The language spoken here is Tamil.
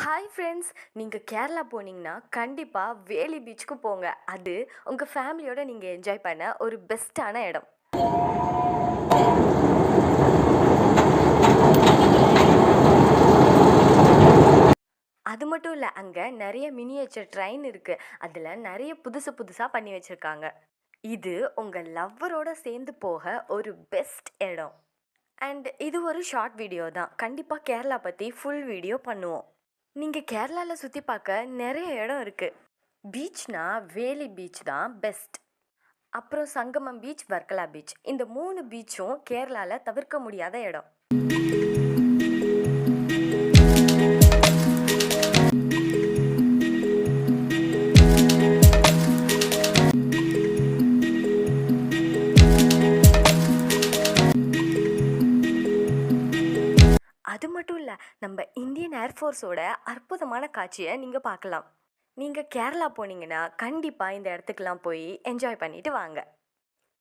ஹாய் ஃப்ரெண்ட்ஸ் நீங்கள் கேரளா போனீங்கன்னா கண்டிப்பாக வேலி பீச்சுக்கு போங்க. அது உங்கள் ஃபேமிலியோட நீங்கள் என்ஜாய் பண்ண ஒரு பெஸ்ட்டான இடம். அது மட்டும் இல்லை அங்கே நிறைய மினியேச்சர் ட்ரெயின் இருக்குது அதில் நிறைய புதுசு புதுசாக பண்ணி வச்சுருக்காங்க. இது உங்கள் லவ்வரோட சேர்ந்து போக ஒரு பெஸ்ட் இடம். அண்ட் இது ஒரு ஷார்ட் வீடியோ தான். கண்டிப்பாக கேரளா பற்றி ஃபுல் வீடியோ பண்ணுவோம். நீங்கள் கேரளாவில் சுற்றி பார்க்க நிறைய இடம் இருக்குது பீச்னா வேலி பீச் தான் பெஸ்ட். அப்புறம் சங்கமம் பீச் வர்க்கலா பீச். இந்த மூணு பீச்சும் கேரளாவில் தவிர்க்க முடியாத இடம் அது மட்டும் இல்லை நம்ம இந்தியன் ஏர்ஃபோர்ஸோட அற்புதமான காட்சியை நீங்கள் பார்க்கலாம் நீங்கள் கேரளா போனீங்கன்னா கண்டிப்பாக இந்த இடத்துக்குலாம் போய் என்ஜாய் பண்ணிவிட்டு வாங்க.